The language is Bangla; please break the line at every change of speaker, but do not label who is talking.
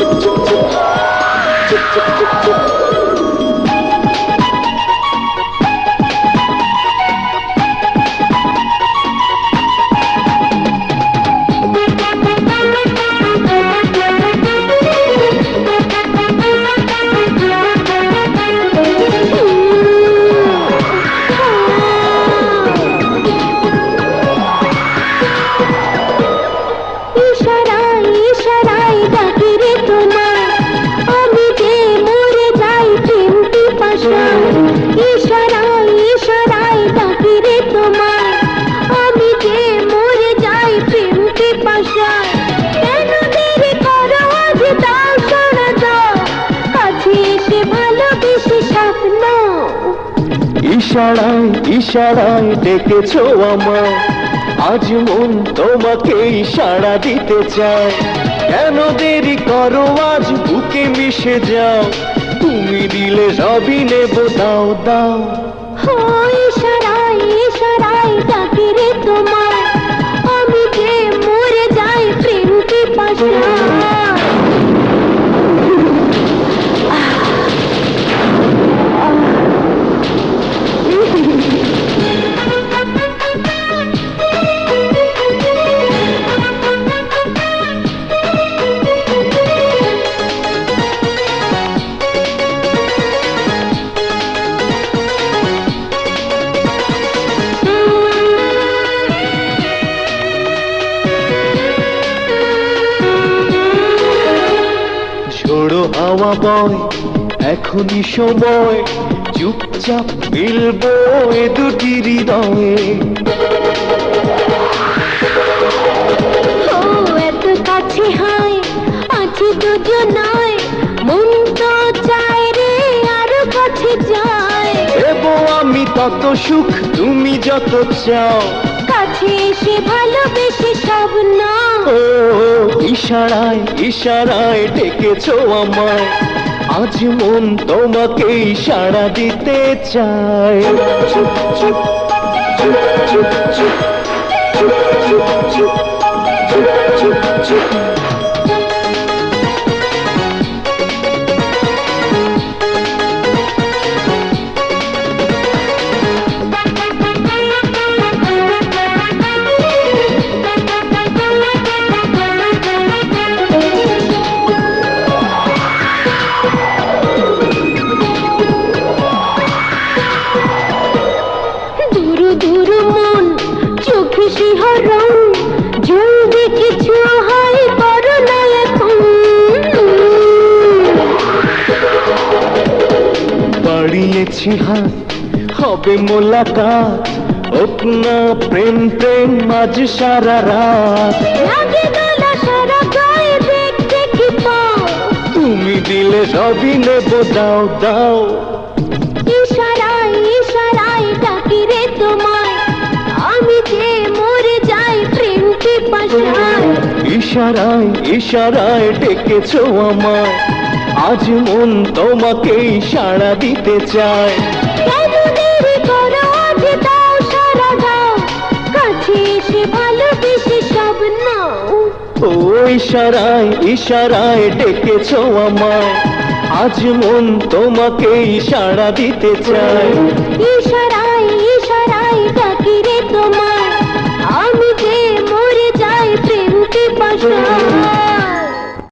Take ইশারায় ইশারায়
ডেকেছো আমার আজ মন তোমাকে ইশারা দিতে চায়। কেন দেরি করো, আজ বুকে মিশে যাও। তুমি দিলে সবই নেব, দাও দাও।
ইশারায় ইশারায়
তোমার হাওয়া বয় এখনই সময়। চুপচাপ মিলবো এ দুটি হৃদয়ে।
এত কাছে হয় আছি দুজনায় মন তো চায় রে আরও কাছে যায়।
দেব আমি তত সুখ তুমি যত চাও।
কাছে এসে ভালোবেসে সব না
ইশারায় ইশারায় ডেকেছো আমায়। আজ মন তোমাকে ইশারা দিতে চায়।
চুপ চুপ চুপ চুপ চুপ চুপ চুপ চুপ চুপ চুপ চুপ
হাত হবে মোলাকাত হোক না প্রেম প্রেম আজ সারা রাত। তুমি দিলে সবই নেব দাও দাও।
ইশারায় ইশারায় ডাকি রে তোমায়। আমি যে মরে যাই প্রেম পিপাসায়।
ইশারায় ইশারায় ডেকেছো আমায়। আজ মন তোমাকেই সাড়া দিতে চায়। ইশারায় ইশারায় ডেকেছ আমায়। আজ মন তোমাকেই সাড়া দিতে চায়।